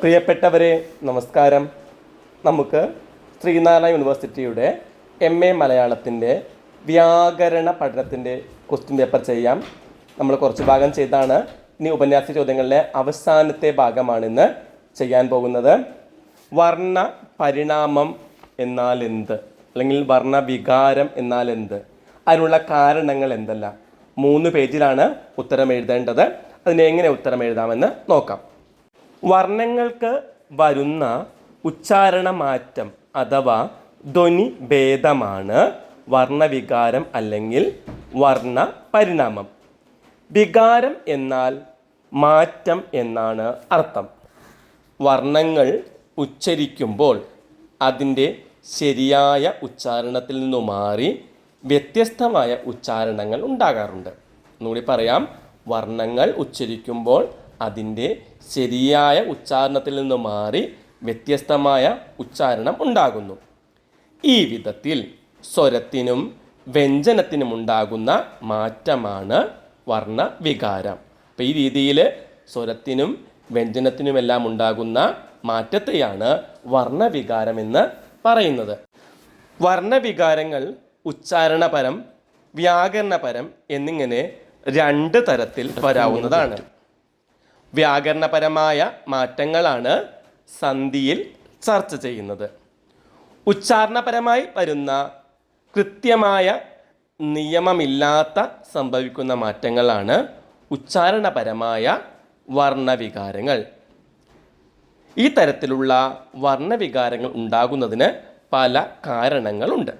പ്രിയപ്പെട്ടവരെ നമസ്കാരം. നമുക്ക് ശ്രീനാരായണ യൂണിവേഴ്സിറ്റിയുടെ എം എ മലയാളത്തിന്റെ വ്യാകരണ പഠനത്തിന്റെ ക്വസ്റ്റ്യൻ പേപ്പർ ചെയ്യാം. നമ്മൾ കുറച്ച് ഭാഗം ചെയ്താണ്. ഇനി ഉപന്യാസ ചോദ്യങ്ങളിലെ അവസാനത്തെ ഭാഗമാണിന്ന് ചെയ്യാൻ പോകുന്നത്. വർണ പരിണാമം എന്നാൽ എന്ത്? അല്ലെങ്കിൽ വർണ വികാരം എന്നാൽ എന്ത്? അതിനുള്ള കാരണങ്ങൾ എന്തല്ല? മൂന്ന് പേജിലാണ് ഉത്തരം എഴുതേണ്ടത്. അതിനെങ്ങനെ ഉത്തരം എഴുതാമെന്ന് നോക്കാം. വർണങ്ങൾക്ക് വരുന്ന ഉച്ചാരണ മാറ്റം അഥവാ ധ്വനി ഭേദമാണ് വർണവികാരം അല്ലെങ്കിൽ വർണ പരിണാമം വികാരം എന്നാൽ മാറ്റം എന്നാണ് അർത്ഥം. വർണങ്ങൾ ഉച്ചരിക്കുമ്പോൾ അതിന്റെ ശരിയായ ഉച്ചാരണത്തിൽ നിന്നു മാറി വ്യത്യസ്തമായ ഉച്ചാരണങ്ങൾ ഉണ്ടാകാറുണ്ട്. ഒന്നുകൂടി പറയാം. വർണങ്ങൾ ഉച്ചരിക്കുമ്പോൾ അതിന്റെ ശരിയായ ഉച്ചാരണത്തിൽ നിന്ന് മാറി വ്യത്യസ്തമായ ഉച്ചാരണം ഉണ്ടാകുന്നു. ഈ വിധത്തിൽ സ്വരത്തിനും വ്യഞ്ജനത്തിനും ഉണ്ടാകുന്ന മാറ്റമാണ് വർണവികാരം. അപ്പോൾ ഈ രീതിയിൽ സ്വരത്തിനും വ്യഞ്ജനത്തിനുമെല്ലാം ഉണ്ടാകുന്ന മാറ്റത്തെയാണ് വർണവികാരം എന്ന് പറയുന്നത്. വർണവികാരങ്ങൾ ഉച്ചാരണപരം വ്യാകരണപരം എന്നിങ്ങനെ രണ്ട് തരത്തിൽ വരാവുന്നതാണ്. വ്യാകരണപരമായ മാറ്റങ്ങളാണ് സന്ധിയിൽ ചർച്ച ചെയ്യുന്നത്. ഉച്ചാരണപരമായി വരുന്ന കൃത്യമായ നിയമമില്ലാത്ത സംഭവിക്കുന്ന മാറ്റങ്ങളാണ് ഉച്ചാരണപരമായ വർണവികാരങ്ങൾ. ഈ തരത്തിലുള്ള വർണവികാരങ്ങൾ ഉണ്ടാകുന്നതിന് പല കാരണങ്ങളുണ്ട്.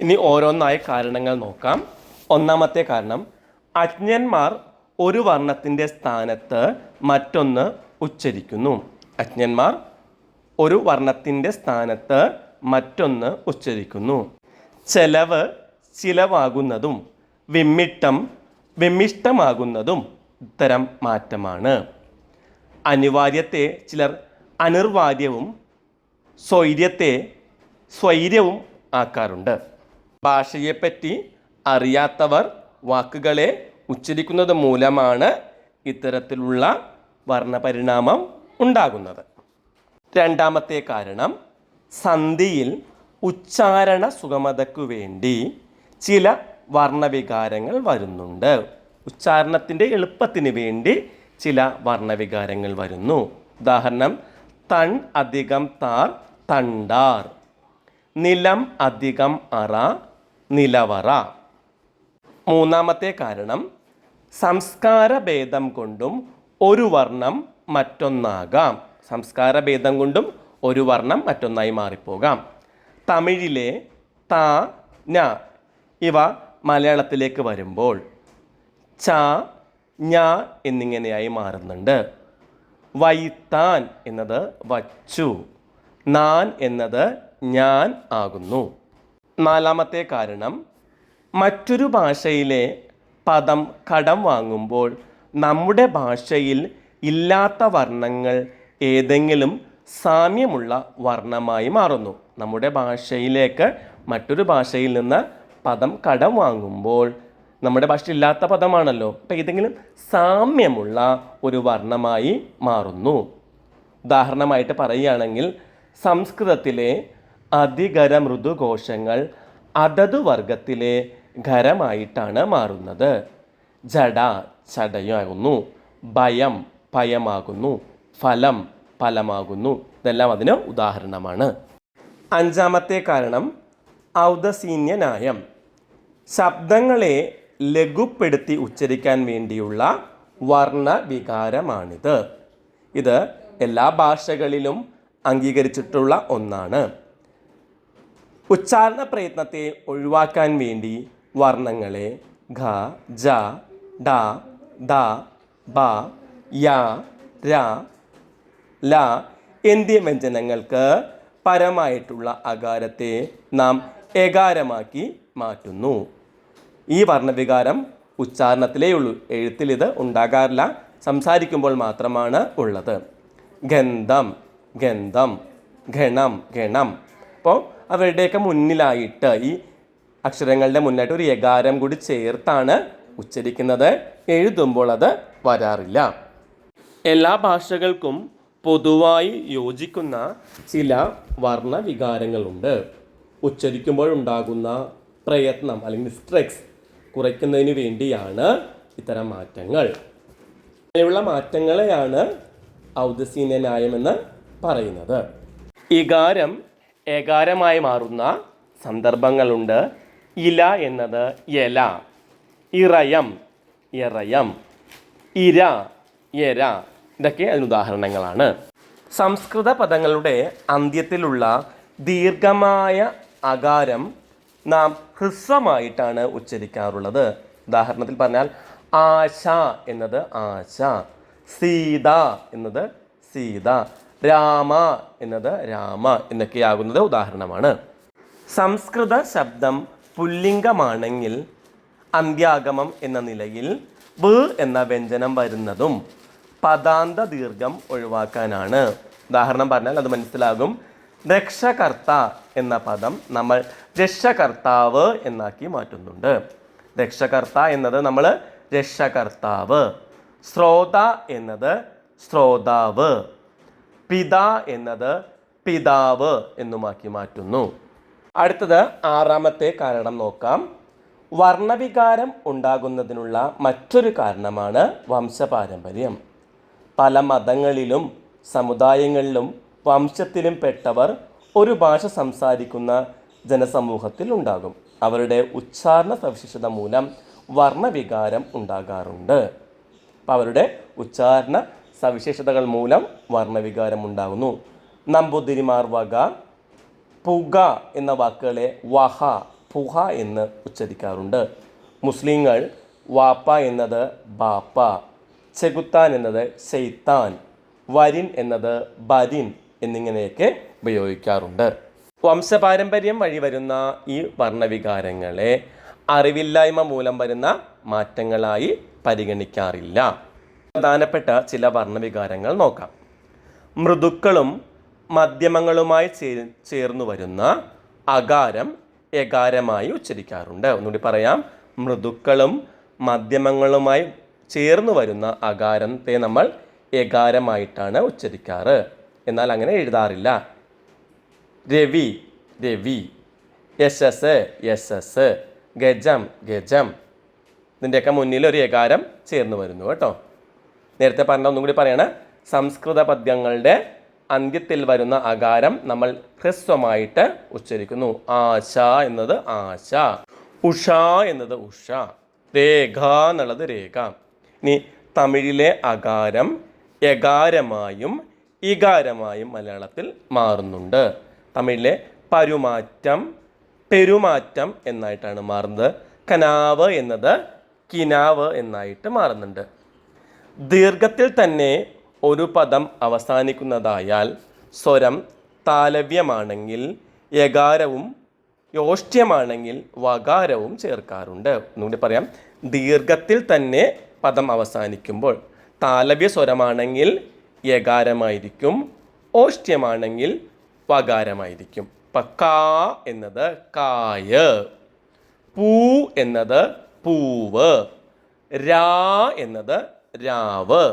ഇനി ഓരോന്നായി കാരണങ്ങൾ നോക്കാം. ഒന്നാമത്തെ കാരണം അജ്ഞന്മാർ ഒരു വർണത്തിന്റെ സ്ഥാനത്ത് മറ്റൊന്ന് ഉച്ചരിക്കുന്നു. അജ്ഞന്മാർ ഒരു വർണത്തിന്റെ സ്ഥാനത്ത് മറ്റൊന്ന് ഉച്ചരിക്കുന്നു. ചെലവ് ചിലവാകുന്നതും വിമ്മിട്ടം വിമ്മിഷ്ടമാകുന്നതും ഇത്തരം മാറ്റമാണ്. അനിവാര്യത്തെ ചിലർ അനിർവാര്യവും സ്വൈര്യത്തെ സ്വൈര്യവും ആക്കാറുണ്ട്. ഭാഷയെപ്പറ്റി അറിയാത്തവർ വാക്കുകളെ ഉച്ചരിക്കുന്നത് മൂലമാണ് ഇത്തരത്തിലുള്ള വർണപരിണാമം ഉണ്ടാകുന്നത്. രണ്ടാമത്തെ കാരണം സന്ധിയിൽ ഉച്ചാരണ സുഗമതയ്ക്കു വേണ്ടി ചില വർണവികാരങ്ങൾ വരുന്നുണ്ട്. ഉച്ചാരണത്തിന്റെ എളുപ്പത്തിന് വേണ്ടി ചില വർണവികാരങ്ങൾ വരുന്നു. ഉദാഹരണം തൺ അധികം താർ തണ്ടാർ. നിലം അധികം അറ നിലവറ. മൂന്നാമത്തെ കാരണം സംസ്കാര ഭേദം കൊണ്ടും ഒരു വർണം മറ്റൊന്നാകാം. സംസ്കാരഭേദം കൊണ്ടും ഒരു വർണം മറ്റൊന്നായി മാറിപ്പോകാം. തമിഴിലെ ത ഞ ഇവ മലയാളത്തിലേക്ക് വരുമ്പോൾ ച ഞ എന്നിങ്ങനെയായി മാറുന്നുണ്ട്. വൈത്താൻ എന്നത് വച്ചു നാൻ എന്നത് ഞാൻ ആകുന്നു. നാലാമത്തെ കാരണം മറ്റൊരു ഭാഷയിലെ പദം കടം വാങ്ങുമ്പോൾ നമ്മുടെ ഭാഷയിൽ ഇല്ലാത്ത വർണങ്ങൾ ഏതെങ്കിലും സാമ്യമുള്ള വർണമായി മാറുന്നു. നമ്മുടെ ഭാഷയിലേക്ക് മറ്റൊരു ഭാഷയിൽ നിന്ന് പദം കടം വാങ്ങുമ്പോൾ നമ്മുടെ ഭാഷയിൽ ഇല്ലാത്ത പദമാണല്ലോ. അപ്പം ഏതെങ്കിലും സാമ്യമുള്ള ഒരു വർണമായി മാറുന്നു. ഉദാഹരണമായിട്ട് പറയുകയാണെങ്കിൽ സംസ്കൃതത്തിലെ അധികര മൃദുകോശങ്ങൾ അതത് വർഗത്തിലെ ഖരമായിട്ടാണ് മാറുന്നത്. ജഡ ചടയാകുന്നു. ഭയം ഭയമാകുന്നു. ഫലം ഫലമാകുന്നു. ഇതെല്ലാം അതിന് ഉദാഹരണമാണ്. അഞ്ചാമത്തെ കാരണം ഔദസീന്യ ന്യായം ശബ്ദങ്ങളെ ലഘുപ്പെടുത്തി ഉച്ചരിക്കാൻ വേണ്ടിയുള്ള വർണവികാരമാണിത്. ഇത് എല്ലാ ഭാഷകളിലും അംഗീകരിച്ചിട്ടുള്ള ഒന്നാണ്. ഉച്ചാരണ പ്രയത്നത്തെ ഒഴിവാക്കാൻ വേണ്ടി വർണങ്ങളെ ഘ ജ ഡ ദ ബ യ ര ല എന്നീ വ്യഞ്ജനങ്ങൾക്ക് പരമായിട്ടുള്ള അകാരത്തെ നാം എകാരമാക്കി മാറ്റുന്നു. ഈ വർണവികാരം ഉച്ചാരണത്തിലേ ഉള്ളൂ. എഴുത്തിൽ ഇത് ഉണ്ടാകാറില്ല. സംസാരിക്കുമ്പോൾ മാത്രമാണ് ഉള്ളത്. ഗന്ധം ഗന്ധം ഗണം ഗണം. അപ്പോൾ അവരുടെയൊക്കെ മുന്നിലായിട്ട് ഈ അക്ഷരങ്ങളുടെ മുന്നായിട്ട് ഒരു യകാരം കൂടി ചേർത്താണ് ഉച്ചരിക്കുന്നത്. എഴുതുമ്പോൾ അത് വരാറില്ല. എല്ലാ ഭാഷകൾക്കും പൊതുവായി യോജിക്കുന്ന ചില വർണ വികാരങ്ങളുണ്ട് ഉച്ചരിക്കുമ്പോഴുണ്ടാകുന്ന പ്രയത്നം അല്ലെങ്കിൽ സ്ട്രെക്സ് കുറയ്ക്കുന്നതിന് വേണ്ടിയാണ് ഇത്തരം മാറ്റങ്ങൾ. അങ്ങനെയുള്ള മാറ്റങ്ങളെയാണ് ഔദസീന ന്യായമെന്ന് പറയുന്നത്. ഇകാരം ഏകാരമായി മാറുന്ന സന്ദർഭങ്ങളുണ്ട്. ഇല എന്നത് എല. ഇറയം ഇറയം ഇര എര. ഇതൊക്കെ അതിന് ഉദാഹരണങ്ങളാണ്. സംസ്കൃത പദങ്ങളുടെ അന്ത്യത്തിലുള്ള ദീർഘമായ അകാരം നാം ഹ്രസ്വമായിട്ടാണ് ഉച്ചരിക്കാറുള്ളത്. ഉദാഹരണത്തിൽ പറഞ്ഞാൽ ആശ എന്നത് ആശ സീത എന്നത് സീത രാമ എന്നത് രാമ എന്നൊക്കെയാകുന്നത് ഉദാഹരണമാണ്. സംസ്കൃത ശബ്ദം പുല്ലിംഗമാണെങ്കിൽ അന്ത്യാഗമം എന്ന നിലയിൽ വ് എന്ന വ്യഞ്ജനം വരുന്നതും പദാന്ത ദീർഘം ഒഴിവാക്കാനാണ്. ഉദാഹരണം പറഞ്ഞാൽ അത് മനസ്സിലാകും. രക്ഷകർത്ത എന്ന പദം നമ്മൾ രക്ഷകർത്താവ് എന്നാക്കി മാറ്റുന്നുണ്ട്. രക്ഷകർത്ത എന്നത് നമ്മൾ രക്ഷകർത്താവ്. ശ്രോത എന്നത് ശ്രോതാവ്. പിത എന്നത് പിതാവ് എന്നുമാക്കി മാറ്റുന്നു. അടുത്തത് ആറാമത്തെ കാരണം നോക്കാം. വർണവികാരം ഉണ്ടാകുന്നതിനുള്ള മറ്റൊരു കാരണമാണ് വംശപാരമ്പര്യം. പല മതങ്ങളിലും സമുദായങ്ങളിലും വംശത്തിലും പെട്ടവർ ഒരു ഭാഷ സംസാരിക്കുന്ന ജനസമൂഹത്തിൽ ഉണ്ടാകും. അവരുടെ ഉച്ചാരണ സവിശേഷത മൂലം വർണവികാരം ഉണ്ടാകാറുണ്ട്. അപ്പം അവരുടെ ഉച്ചാരണ സവിശേഷതകൾ മൂലം വർണവികാരം ഉണ്ടാകുന്നു. നമ്പൂതിരിമാർ വക പുക എന്ന വാക്കുകളെ വഹ പുഹ എന്ന് ഉച്ചരിക്കാറുണ്ട്. മുസ്ലിങ്ങൾ വാപ്പ എന്നത് ബാപ്പ ചെകുത്താൻ എന്നത് ഷെയ്ത്താൻ വരിൻ എന്നത് ബരിൻ എന്നിങ്ങനെയൊക്കെ ഉപയോഗിക്കാറുണ്ട്. വംശപാരമ്പര്യം വഴി വരുന്ന ഈ വർണവികാരങ്ങളെ അറിവില്ലായ്മ മൂലം വരുന്ന മാറ്റങ്ങളായി പരിഗണിക്കാറില്ല. പ്രധാനപ്പെട്ട ചില വർണവികാരങ്ങൾ നോക്കാം. മൃദുക്കളും മധ്യമങ്ങളുമായി ചേ ചേർന്നു വരുന്ന അകാരം എകാരമായി ഉച്ചരിക്കാറുണ്ട്. ഒന്നുകൂടി പറയാം. മൃദുക്കളും മാധ്യമങ്ങളുമായി ചേർന്നു വരുന്ന അകാരത്തെ നമ്മൾ എകാരമായിട്ടാണ് ഉച്ചരിക്കാറ്. എന്നാൽ അങ്ങനെ എഴുതാറില്ല. രവി രവി. യശസ് യശസ്. ഗജം ഗജം. ഇതിന്റെയൊക്കെ മുന്നിൽ ഒരു ഏകാരം ചേർന്ന് വരുന്നു കേട്ടോ. നേരത്തെ പറഞ്ഞ ഒന്നും കൂടി പറയണേ. സംസ്കൃത പദ്യങ്ങളുടെ അന്ത്യത്തിൽ വരുന്ന അകാരം നമ്മൾ ഹ്രസ്വമായിട്ട് ഉച്ചരിക്കുന്നു. ആശ എന്നത് ആശ ഉഷ എന്നത് ഉഷ രേഖ എന്നുള്ളത് രേഖ. ഇനി തമിഴിലെ അകാരം എകാരമായും ഇകാരമായും മലയാളത്തിൽ മാറുന്നുണ്ട്. തമിഴിലെ പരുമാറ്റം പെരുമാറ്റം എന്നായിട്ടാണ് മാറുന്നത്. കനാവ് എന്നത് കിനാവ് എന്നായിട്ട് മാറുന്നുണ്ട്. ദീർഘത്തിൽ തന്നെ ഒരു പദം അവസാനിക്കുന്നതായാൽ സ്വരം താലവ്യമാണെങ്കിൽ യകാരവും യോഷ്ട്യമാണെങ്കിൽ വകാരവും ചേർക്കാറുണ്ട്. ഒന്നുകൂടി പറയാം. ദീർഘത്തിൽ തന്നെ പദം അവസാനിക്കുമ്പോൾ താലവ്യ സ്വരമാണെങ്കിൽ യകാരമായിരിക്കും ഓഷ്ട്യമാണെങ്കിൽ വകാരമായിരിക്കും. ഇപ്പം കാ എന്നത് കായ് പൂ എന്നത് പൂവ് രാ എന്നത് രാവ്.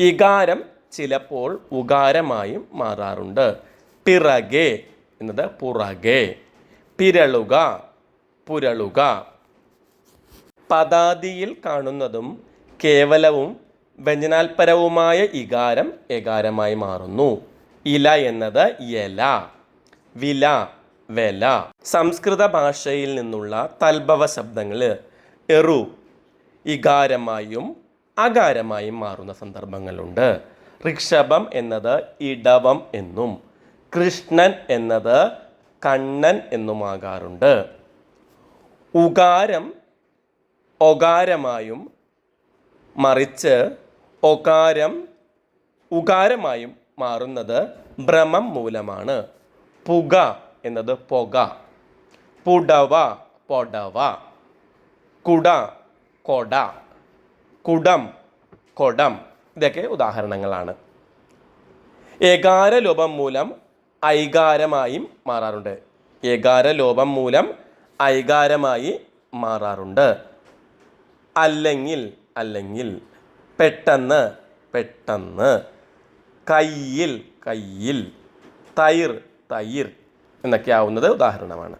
ഇകാരം ചിലപ്പോൾ ഉകാരമായും മാറാറുണ്ട്. പിറകെ എന്നത് പുറകെ. പിരളുക പുരളുക. പദാതിയിൽ കാണുന്നതും കേവലവും വ്യഞ്ജനാൽപരവുമായ ഇകാരം എകാരമായി മാറുന്നു. ഇല എന്നത് എല വില വെല. സംസ്കൃത ഭാഷയിൽ നിന്നുള്ള തൽഭവ ശബ്ദങ്ങൾ എറു ഇകാരമായും അകാരമായും മാറുന്ന സന്ദർഭങ്ങളുണ്ട്. ഋഷഭം എന്നത് ഇടവം എന്നും കൃഷ്ണൻ എന്നത് കണ്ണൻ എന്നുമാകാറുണ്ട്. ഉകാരം ഒകാരമായും മറിച്ച് ഒകാരം ഉകാരമായും മാറുന്നത് ഭ്രമം മൂലമാണ്. പുക എന്നത് പുക പുടവ പൊടവ കുട കൊട. കുടം കൊടം ഇതൊക്കെ ഉദാഹരണങ്ങളാണ്. ഏകാരലോപം മൂലം ഐകാരമായും മാറാറുണ്ട്. ഏകാരലോപം മൂലം ഐകാരമായി മാറാറുണ്ട്. അല്ലെങ്കിൽ അല്ലെങ്കിൽ പെട്ടെന്ന് പെട്ടെന്ന്. കയ്യിൽ കയ്യിൽ. തൈർ തൈർ എന്നൊക്കെ ആവുന്നത് ഉദാഹരണമാണ്.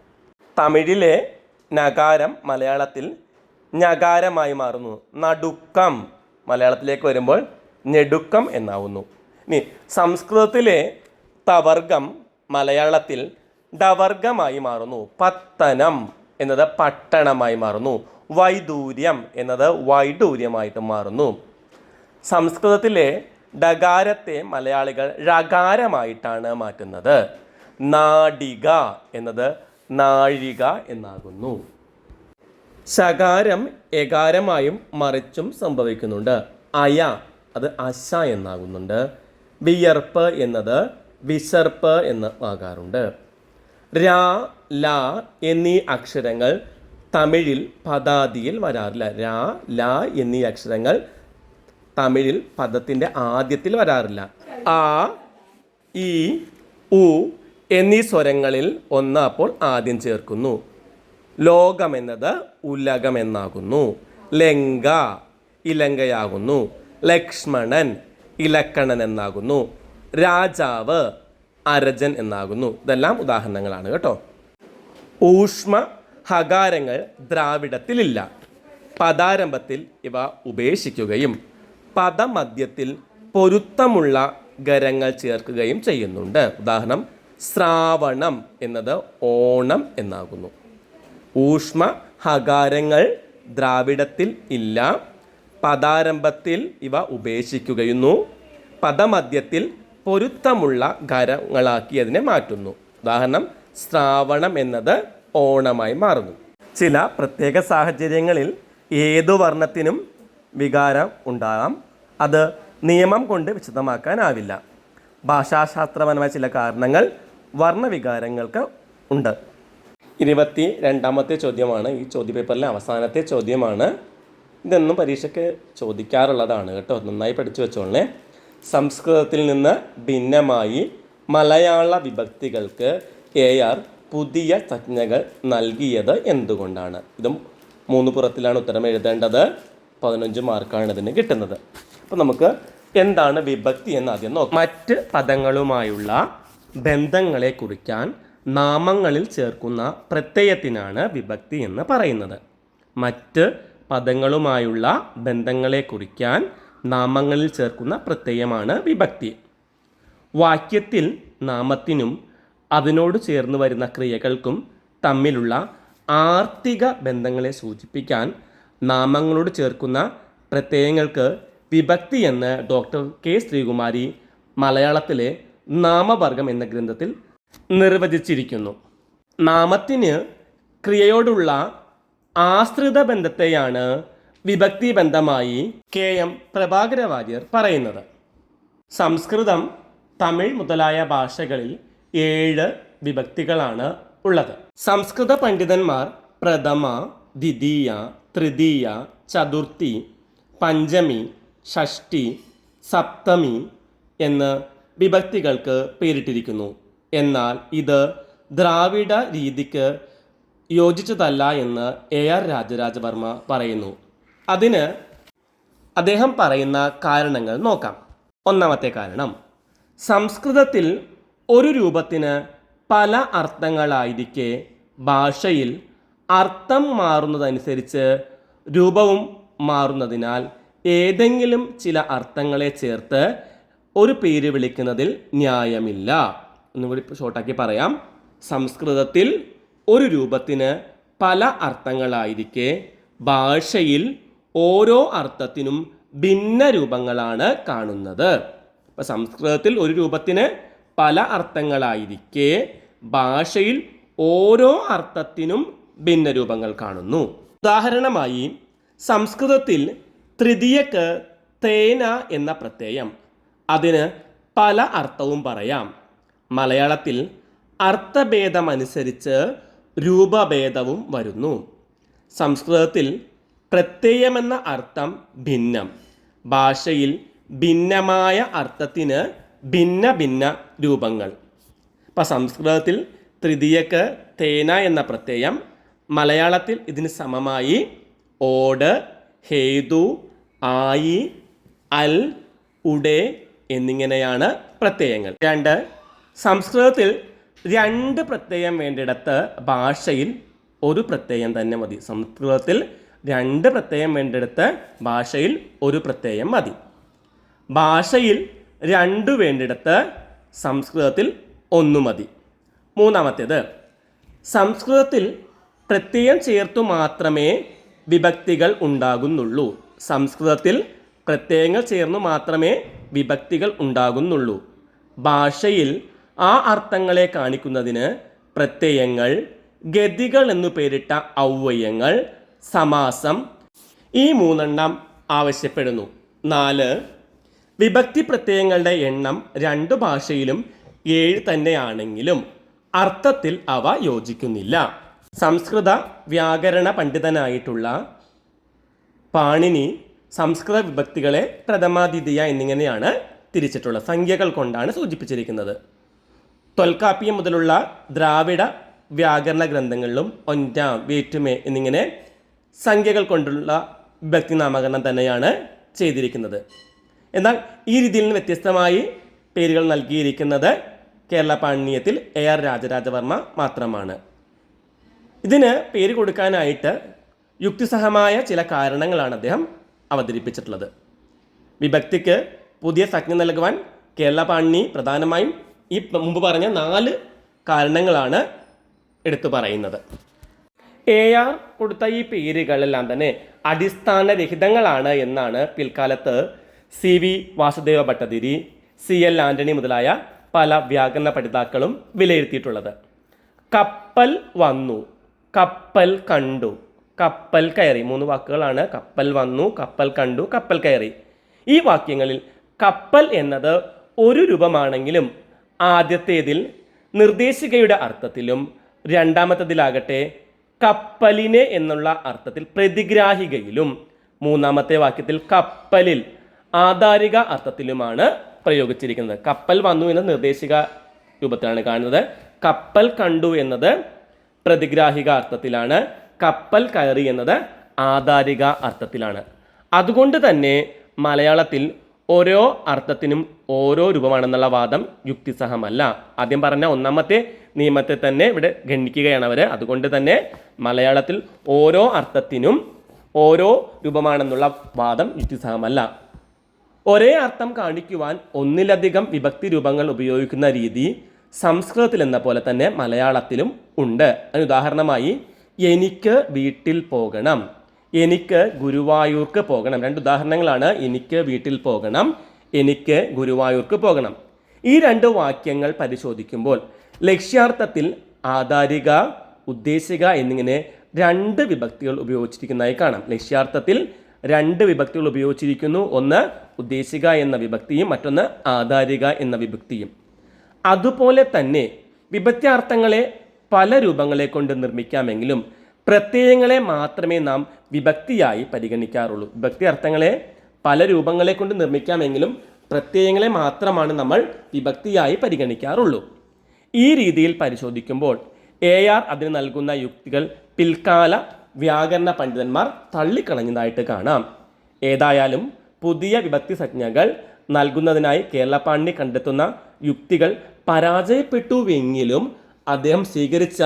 തമിഴിലെ നഗാരം മലയാളത്തിൽ ഞകാരമായി മാറുന്നു. നടുക്കം മലയാളത്തിലേക്ക് വരുമ്പോൾ ഞെടുക്കം എന്നാവുന്നു. ഇനി സംസ്കൃതത്തിലെ തവർഗം മലയാളത്തിൽ ഡവർഗമായി മാറുന്നു. പത്തനം എന്നത് പട്ടണമായി മാറുന്നു. വൈദൂര്യം എന്നത് വൈഡൂര്യമായിട്ട് മാറുന്നു. സംസ്കൃതത്തിലെ ഡകാരത്തെ മലയാളികൾ ഴകാരമായിട്ടാണ് മാറ്റുന്നത്. നാടിക എന്നത് നാഴിക എന്നാകുന്നു. ശകാരം എകാരമായും മറിച്ചും സംഭവിക്കുന്നുണ്ട്. അയ അത് അശ എന്നാകുന്നുണ്ട്. വിയർപ്പ് എന്നത് വിസർപ്പ് എന്ന് ആകാറുണ്ട്. രാ ല എന്നീ അക്ഷരങ്ങൾ തമിഴിൽ പദാതിയിൽ വരാറില്ല. രാ ല എന്നീ അക്ഷരങ്ങൾ തമിഴിൽ പദത്തിന്റെ ആദ്യത്തിൽ വരാറില്ല. ആ ഈ ഉ എന്നീ സ്വരങ്ങളിൽ ഒന്ന് അപ്പോൾ ആദ്യം ചേർക്കുന്നു. ലോകം എന്നത് ഉലകം എന്നാകുന്നു ലങ്ക ഇലങ്കയാകുന്നു. ലക്ഷ്മണൻ ഇലക്കണൻ എന്നാകുന്നു. രാജാവ് അരജൻ എന്നാകുന്നു. ഇതെല്ലാം ഉദാഹരണങ്ങളാണ് കേട്ടോ. ഊഷ്മ ഹകാരങ്ങൾ ദ്രാവിഡത്തിലില്ല. പദാരംഭത്തിൽ ഇവ ഉപേക്ഷിക്കുകയും പദമധ്യത്തിൽ പൊരുത്തമുള്ള ഗരങ്ങൾ ചേർക്കുകയും ചെയ്യുന്നുണ്ട്. ഉദാഹരണം ശ്രാവണം എന്നത് ഓണം എന്നാകുന്നു. ഊഷ്മ ഹകാരങ്ങൾ ദ്രാവിഡത്തിൽ ഇല്ല. പദാരംഭത്തിൽ ഇവ ഉപേക്ഷിക്കുകയുന്നു. പദമധ്യത്തിൽ പൊരുത്തമുള്ള ഖരങ്ങളാക്കി അതിനെ മാറ്റുന്നു. ഉദാഹരണം ശ്രാവണം എന്നത് ഓണമായി മാറുന്നു. ചില പ്രത്യേക സാഹചര്യങ്ങളിൽ ഏതു വർണത്തിനും വികാരം ഉണ്ടാകാം. അത് നിയമം കൊണ്ട് വിശദമാക്കാനാവില്ല. ഭാഷാശാസ്ത്രപരമായ ചില കാരണങ്ങൾ വർണവികാരങ്ങൾക്ക് ഉണ്ട്. ഇരുപത്തി രണ്ടാമത്തെ ചോദ്യമാണ്. ഈ ചോദ്യപേപ്പറിലെ അവസാനത്തെ ചോദ്യമാണ്. ഇതെന്നും പരീക്ഷയ്ക്ക് ചോദിക്കാറുള്ളതാണ് കേട്ടോ. നന്നായി പഠിച്ചു വെച്ചോളേ സംസ്കൃതത്തിൽ നിന്ന് ഭിന്നമായി മലയാള വിഭക്തികൾക്ക് എ ആർ പുതിയ സംജ്ഞകൾ നൽകിയത് എന്തുകൊണ്ടാണ്? ഇതും മൂന്ന് പുറത്തിലാണ് ഉത്തരം എഴുതേണ്ടത്. പതിനഞ്ച് മാർക്കാണ് ഇതിന് കിട്ടുന്നത്. അപ്പോൾ നമുക്ക് എന്താണ് വിഭക്തി എന്ന് ആദ്യം നോക്കാം. മറ്റ് പദങ്ങളുമായുള്ള ബന്ധങ്ങളെ കുറിക്കാൻ നാമങ്ങളിൽ ചേർക്കുന്ന പ്രത്യയത്തിനാണ് വിഭക്തി എന്ന് പറയുന്നത്. മറ്റ് പദങ്ങളുമായുള്ള ബന്ധങ്ങളെ കുറിക്കാൻ നാമങ്ങളിൽ ചേർക്കുന്ന പ്രത്യയമാണ് വിഭക്തി. വാക്യത്തിൽ നാമത്തിനും അതിനോട് ചേർന്ന് വരുന്ന ക്രിയകൾക്കും തമ്മിലുള്ള ആർത്തിക ബന്ധങ്ങളെ സൂചിപ്പിക്കാൻ നാമങ്ങളോട് ചേർക്കുന്ന പ്രത്യയങ്ങൾക്ക് വിഭക്തി എന്ന് ഡോക്ടർ കെ ശ്രീകുമാരി മലയാളത്തിലെ നാമവർഗം എന്ന ഗ്രന്ഥത്തിൽ നിർവചിച്ചിരിക്കുന്നു. നാമത്തിന് ക്രിയയോടുള്ള ആശ്രിത ബന്ധത്തെയാണ് വിഭക്തി ബന്ധമായി കെ എം പ്രഭാകര വാര്യർ പറയുന്നത്. സംസ്കൃതം തമിഴ് മുതലായ ഭാഷകളിൽ ഏഴ് വിഭക്തികളാണ് ഉള്ളത്. സംസ്കൃത പണ്ഡിതന്മാർ പ്രഥമ ദ്വിതീയ തൃതീയ ചതുർത്ഥി പഞ്ചമി ഷഷ്ടി സപ്തമി എന്ന് വിഭക്തികൾക്ക് പേരിട്ടിരിക്കുന്നു. എന്നാൽ ഇത് ദ്രാവിഡ രീതിക്ക് യോജിച്ചതല്ല എന്ന് എ ആർ രാജരാജവർമ്മ പറയുന്നു. അതിന് അദ്ദേഹം പറയുന്ന കാരണങ്ങൾ നോക്കാം. ഒന്നാമത്തെ കാരണം സംസ്കൃതത്തിൽ ഒരു രൂപത്തിന് പല അർത്ഥങ്ങളായിരിക്കെ ഭാഷയിൽ അർത്ഥം മാറുന്നതനുസരിച്ച് രൂപവും മാറുന്നതിനാൽ ഏതെങ്കിലും ചില അർത്ഥങ്ങളെ ചേർത്ത് ഒരു പേര് വിളിക്കുന്നതിൽ ന്യായമില്ല. ഒന്നുകൂടി ഷോർട്ടാക്കി പറയാം. സംസ്കൃതത്തിൽ ഒരു രൂപത്തിന് പല അർത്ഥങ്ങളായിരിക്കെ. ഭാഷയിൽ ഓരോ അർത്ഥത്തിനും ഭിന്ന രൂപങ്ങളാണ് കാണുന്നത്. ഇപ്പം സംസ്കൃതത്തിൽ ഒരു രൂപത്തിന് പല അർത്ഥങ്ങളായിരിക്കെ. ഭാഷയിൽ ഓരോ അർത്ഥത്തിനും ഭിന്ന രൂപങ്ങൾ കാണുന്നു. ഉദാഹരണമായി സംസ്കൃതത്തിൽ തൃതീയക്ക് തേന എന്ന പ്രത്യയം. അതിന് പല അർത്ഥവും പറയാം. മലയാളത്തിൽ അർത്ഥഭേദമനുസരിച്ച് രൂപഭേദവും വരുന്നു. സംസ്കൃതത്തിൽ പ്രത്യയമെന്ന അർത്ഥം ഭിന്നം. ഭാഷയിൽ ഭിന്നമായ അർത്ഥത്തിന് ഭിന്ന ഭിന്ന രൂപങ്ങൾ. ഇപ്പം സംസ്കൃതത്തിൽ തൃതീയക്ക് തേന എന്ന പ്രത്യയം മലയാളത്തിൽ ഇതിന് സമമായി ഓട് ഹേതു ആയി അൽ ഉടെ എന്നിങ്ങനെയാണ് പ്രത്യയങ്ങൾ. രണ്ട് സംസ്കൃതത്തിൽ രണ്ട് പ്രത്യയം വേണ്ടിടത്ത് ഭാഷയിൽ ഒരു പ്രത്യയം തന്നെ മതി. സംസ്കൃതത്തിൽ രണ്ട് പ്രത്യയം വേണ്ടിടത്ത് ഭാഷയിൽ ഒരു പ്രത്യയം മതി. ഭാഷയിൽ രണ്ട് വേണ്ടിടത്ത് സംസ്കൃതത്തിൽ ഒന്നു മതി. മൂന്നാമത്തേത് സംസ്കൃതത്തിൽ പ്രത്യയം ചേർത്തു മാത്രമേ വിഭക്തികൾ ഉണ്ടാകുന്നുള്ളൂ. സംസ്കൃതത്തിൽ പ്രത്യയങ്ങൾ ചേർന്നു മാത്രമേ വിഭക്തികൾ ഉണ്ടാകുന്നുള്ളൂ. ഭാഷയിൽ ആ അർത്ഥങ്ങളെ കാണിക്കുന്നതിന് പ്രത്യയങ്ങൾ ഗതികൾ എന്നു പേരിട്ട ഔവയങ്ങൾ സമാസം ഈ മൂന്നെണ്ണം ആവശ്യപ്പെടുന്നു. നാല് വിഭക്തി പ്രത്യയങ്ങളുടെ എണ്ണം രണ്ടു ഭാഷയിലും ഏഴ് തന്നെയാണെങ്കിലും അർത്ഥത്തിൽ അവ യോജിക്കുന്നില്ല. സംസ്കൃത വ്യാകരണ പണ്ഡിതനായിട്ടുള്ള പാണിനി സംസ്കൃത വിഭക്തികളെ പ്രഥമാതിഥിയ എന്നിങ്ങനെയാണ് തിരിച്ചിട്ടുള്ള സംഖ്യകൾ കൊണ്ടാണ് സൂചിപ്പിച്ചിരിക്കുന്നത്. തൊൽക്കാപ്പിയം മുതലുള്ള ദ്രാവിഡ വ്യാകരണ ഗ്രന്ഥങ്ങളിലും ഒന്റാം വേറ്റുമേ എന്നിങ്ങനെ സംഖ്യകൾ കൊണ്ടുള്ള ഭക്തിനാമകരണം തന്നെയാണ് ചെയ്തിരിക്കുന്നത്. എന്നാൽ ഈ രീതിയിൽ നിന്ന് വ്യത്യസ്തമായി പേരുകൾ നൽകിയിരിക്കുന്നത് കേരള പാണീയത്തിൽ എ ആർ രാജരാജവർമ്മ മാത്രമാണ്. ഇതിന് പേര് കൊടുക്കാനായിട്ട് യുക്തിസഹമായ ചില കാരണങ്ങളാണ് അദ്ദേഹം അവതരിപ്പിച്ചിട്ടുള്ളത്. വിഭക്തിക്ക് പുതിയ സജ്ഞ നൽകുവാൻ കേരള പാണി പ്രധാനമായും ഈ മുമ്പ് പറഞ്ഞ നാല് കാരണങ്ങളാണ് എടുത്തു പറയുന്നത്. എ ആർ കൊടുത്ത ഈ പേരുകളെല്ലാം തന്നെ അടിസ്ഥാനരഹിതങ്ങളാണ് എന്നാണ് പിൽക്കാലത്ത് C V Vasudeva Bhattathiri C L Antony മുതലായ പല വ്യാകരണ പഠിതാക്കളും വിലയിരുത്തിയിട്ടുള്ളത്. കപ്പൽ വന്നു കപ്പൽ കണ്ടു കപ്പൽ കയറി. മൂന്ന് വാക്കുകളാണ്. കപ്പൽ വന്നു കപ്പൽ കണ്ടു കപ്പൽ കയറി. ഈ വാക്യങ്ങളിൽ കപ്പൽ എന്നത് ഒരു രൂപമാണെങ്കിലും ആദ്യത്തേതിൽ നിർദ്ദേശികയുടെ അർത്ഥത്തിലും രണ്ടാമത്തതിലാകട്ടെ കപ്പലിനെ എന്നുള്ള അർത്ഥത്തിൽ പ്രതിഗ്രാഹികയിലും മൂന്നാമത്തെ വാക്യത്തിൽ കപ്പലിൽ ആധാരിക അർത്ഥത്തിലുമാണ് പ്രയോഗിച്ചിരിക്കുന്നത്. കപ്പൽ വന്നു എന്ന നിർദ്ദേശിക രൂപത്തിലാണ് കാണുന്നത്. കപ്പൽ കണ്ടു എന്നത് പ്രതിഗ്രാഹിക അർത്ഥത്തിലാണ്. കപ്പൽ കയറി എന്നത് ആധാരിക അർത്ഥത്തിലാണ്. അതുകൊണ്ട് തന്നെ മലയാളത്തിൽ ഓരോ അർത്ഥത്തിനും ഓരോ രൂപമാണെന്നുള്ള വാദം യുക്തിസഹമല്ല. ആദ്യം പറഞ്ഞ ഒന്നാമത്തെ നിയമത്തെ തന്നെ ഇവിടെ ഗണിക്കുകയാണ് അവർ അതുകൊണ്ട് തന്നെ മലയാളത്തിൽ ഓരോ അർത്ഥത്തിനും ഓരോ രൂപമാണെന്നുള്ള വാദം യുക്തിസഹമല്ല. ഒരേ അർത്ഥം കാണിക്കുവാൻ ഒന്നിലധികം വിഭക്തി രൂപങ്ങൾ ഉപയോഗിക്കുന്ന രീതി സംസ്കൃതത്തിൽ എന്ന പോലെ തന്നെ മലയാളത്തിലും ഉണ്ട്. അതിന് ഉദാഹരണമായി എനിക്ക് വീട്ടിൽ പോകണം. എനിക്ക് ഗുരുവായൂർക്ക് പോകണം. രണ്ട് ഉദാഹരണങ്ങളാണ്. എനിക്ക് വീട്ടിൽ പോകണം. എനിക്ക് ഗുരുവായൂർക്ക് പോകണം. ഈ രണ്ട് വാക്യങ്ങൾ പരിശോധിക്കുമ്പോൾ ലക്ഷ്യാർത്ഥത്തിൽ ആധാരിക ഉദ്ദേശിക എന്നിങ്ങനെ രണ്ട് വിഭക്തികൾ ഉപയോഗിച്ചിരിക്കുന്നതായി കാണാം. ലക്ഷ്യാർത്ഥത്തിൽ രണ്ട് വിഭക്തികൾ ഉപയോഗിച്ചിരിക്കുന്നു. ഒന്ന് ഉദ്ദേശിക എന്ന വിഭക്തിയും മറ്റൊന്ന് ആധാരിക എന്ന വിഭക്തിയും. അതുപോലെ തന്നെ വിഭക്ത്യാർത്ഥങ്ങളെ പല രൂപങ്ങളെ കൊണ്ട് നിർമ്മിക്കാമെങ്കിലും പ്രത്യയങ്ങളെ മാത്രമേ നാം വിഭക്തിയായി പരിഗണിക്കാറുള്ളൂ. വിഭക്തി അർത്ഥങ്ങളെ പല രൂപങ്ങളെ കൊണ്ട് നിർമ്മിക്കാമെങ്കിലും പ്രത്യയങ്ങളെ മാത്രമാണ് നമ്മൾ വിഭക്തിയായി പരിഗണിക്കാറുള്ളൂ. ഈ രീതിയിൽ പരിശോധിക്കുമ്പോൾ എ ആർ അതിന് നൽകുന്ന യുക്തികൾ പിൽക്കാല വ്യാകരണ പണ്ഡിതന്മാർ തള്ളിക്കളഞ്ഞതായിട്ട് കാണാം. ഏതായാലും പുതിയ വിഭക്തി സംജ്ഞകൾ നൽകുന്നതിനായി കേരളപാണി കണ്ടെത്തുന്ന യുക്തികൾ പരാജയപ്പെട്ടുവെങ്കിലും അദ്ദേഹം സ്വീകരിച്ച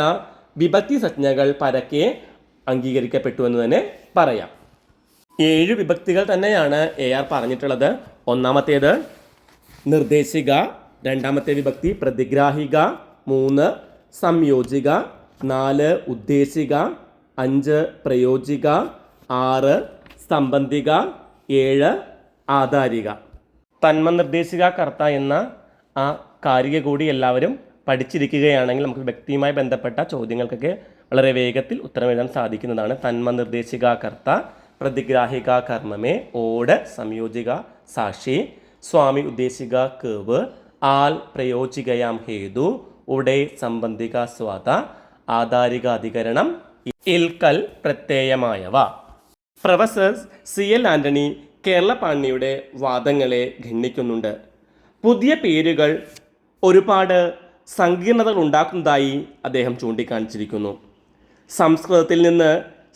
വിഭക്തി സംജ്ഞകൾ പരക്കെ അംഗീകരിക്കപ്പെട്ടു എന്ന് തന്നെ പറയാം. ഏഴ് വിഭക്തികൾ തന്നെയാണ് എ ആർ പറഞ്ഞിട്ടുള്ളത്. ഒന്നാമത്തേത് നിർദ്ദേശിക രണ്ടാമത്തെ വിഭക്തി പ്രതിഗ്രാഹിക മൂന്ന് സംയോജിക നാല് ഉദ്ദേശിക അഞ്ച് പ്രയോജിക ആറ് സംബന്ധിക ഏഴ് ആധാരിക. തന്മനിർദ്ദേശിക കർത്ത എന്ന ആ കാരിക കൂടി എല്ലാവരും പഠിച്ചിരിക്കുകയാണെങ്കിൽ നമുക്ക് വ്യക്തിയുമായി ബന്ധപ്പെട്ട ചോദ്യങ്ങൾക്കൊക്കെ വളരെ വേഗത്തിൽ ഉത്തരമെഴുതാൻ സാധിക്കുന്നതാണ്. തന്മനിർദ്ദേശിക കർത്ത പ്രതിഗ്രാഹിക കർമ്മമേ ഓട് സംയോജിക സാക്ഷി സ്വാമി ഉദ്ദേശിക കേവ് ആൽ പ്രയോജികയാം ഹേതു ഉടേ സംബന്ധിക സ്വാത ആധാരിക അധികരണം ഇൽക്കൽ പ്രത്യയമായവ. Professor C L Antony Kerala പാണിയുടെ വാദങ്ങളെ ഖണ്ഡിക്കുന്നുണ്ട്. പുതിയ പേരുകൾ ഒരുപാട് സങ്കീർണതകൾ ഉണ്ടാക്കുന്നതായി അദ്ദേഹം ചൂണ്ടിക്കാണിച്ചിരിക്കുന്നു. സംസ്കൃതത്തിൽ നിന്ന്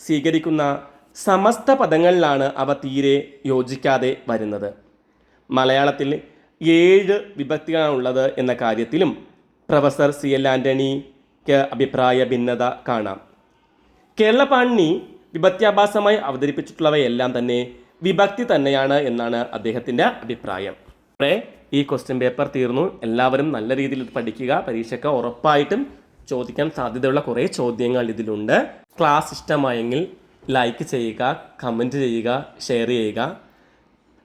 സ്വീകരിക്കുന്ന സമസ്ത പദങ്ങളിലാണ് അവ തീരെ യോജിക്കാതെ വരുന്നത്. മലയാളത്തിൽ ഏഴ് വിഭക്തികളാണുള്ളത് എന്ന കാര്യത്തിലും പ്രൊഫസർ സി എൽ ആന്റണിക്ക് അഭിപ്രായ ഭിന്നത കാണാം. കേരള പാണിനി വിഭക്തിയാഭാസമായി അവതരിപ്പിച്ചിട്ടുള്ളവയെല്ലാം തന്നെ വിഭക്തി തന്നെയാണ് എന്നാണ് അദ്ദേഹത്തിന്റെ അഭിപ്രായം. ഈ ക്വസ്റ്റ്യൻ പേപ്പർ തീർന്നു. എല്ലാവരും നല്ല രീതിയിൽ പഠിക്കുക. പരീക്ഷയ്ക്ക് ഉറപ്പായിട്ടും ചോദിക്കാൻ സാധ്യതയുള്ള കുറേ ചോദ്യങ്ങൾ ഇതിലുണ്ട്. ക്ലാസ് ഇഷ്ടമായെങ്കിൽ ലൈക്ക് ചെയ്യുക കമന്റ് ചെയ്യുക ഷെയർ ചെയ്യുക.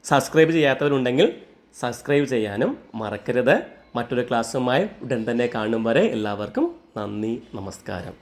സബ്സ്ക്രൈബ് ചെയ്യാത്തവരുണ്ടെങ്കിൽ സബ്സ്ക്രൈബ് ചെയ്യാനും മറക്കരുത്. മറ്റൊരു ക്ലാസ്സുമായി ഉടൻ തന്നെ കാണും വരെ എല്ലാവർക്കും നന്ദി നമസ്കാരം.